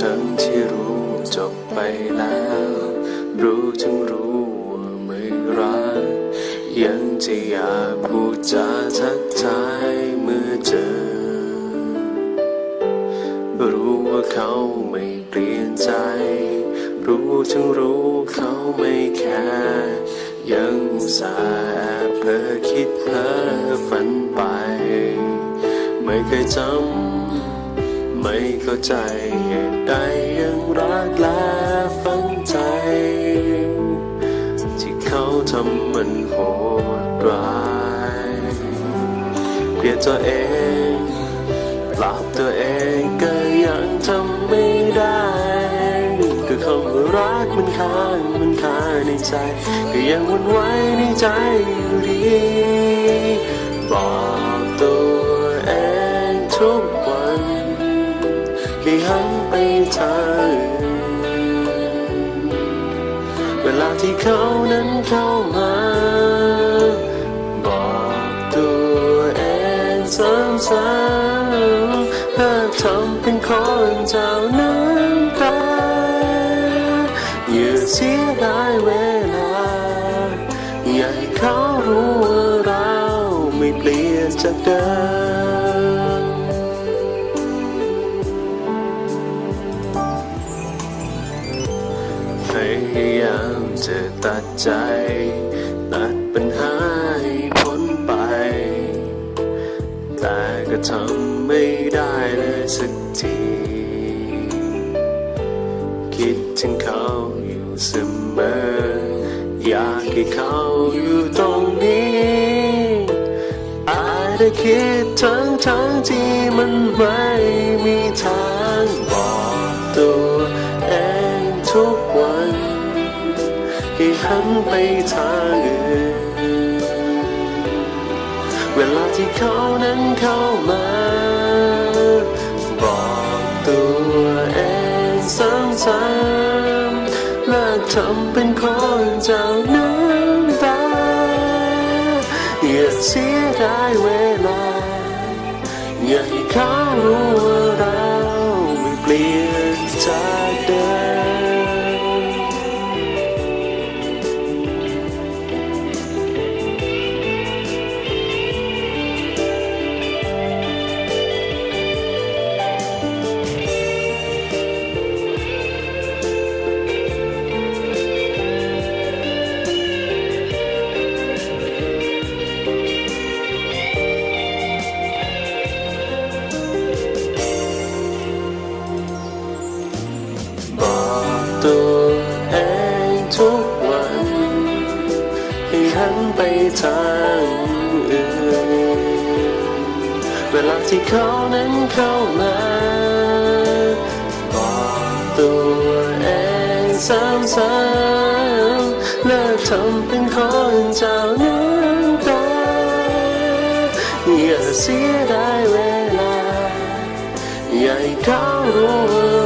ทั้งที่รู้จบไปแล้ว รู้ทั้งรู้ว่าไม่รัก ยังจะอยากพูดจาทักทายเมื่อเจอ รู้ว่าเขาไม่เปลี่ยนใจ รู้ทั้งรู้เขาไม่แคร์ยังสาบเพ้อคิดเพ้อฝันไป ไม่เคยจำ ไม่เข้าใจเหตุใดยังรักและฝังใจ ที่เขาทำมันโหดร้ายเกลียดตัวเองปรับตัวเองก็ยังทำไม่ได้ก็คำว่ารักมันค้างมันคาในใจ ก็ยังวนไหวในใจอยู่ดีบอกตัวเองทุก วันให้หันไปทางเวลาที่เขานั้นเข้ามาบอกตัวเองซ้ำๆถ้าทำเป็นคนเจ้าน้ำตาอย่าเสียดายเวลา อย่าให้เขารู้ว่าเราไม่เปลี่ยนจากเดิมามจะตัดใจ ตัดปัญหาให้พ้นไป แต่ก็ทำไม่ได้เลยสักที คิดถึงเขาอยู่เสมอ อยากให้เขาอยู่ตรงนี้อาจจะคิดทั้งทั้งที่มันไม่มีทาง ให้หันไปทางอื่น เวลาที่เขานั้นเข้ามา บอกตัวเองซ้ำๆเลิกทำเป็นคนเจ้าน้ำตาอย่าเสียดายเวลา อย่าให้เขารู้ว่าเราไม่เปลี่ยน ตัวเองทุกวัน ให้หันไปทางอื่น เวลาที่เขานั้นเข้ามาบอกตัวเองซ้ำๆเลิกทำเป็นคนเจ้าน้ำตาอย่าเสียดายเวลา อย่าให้เขารู้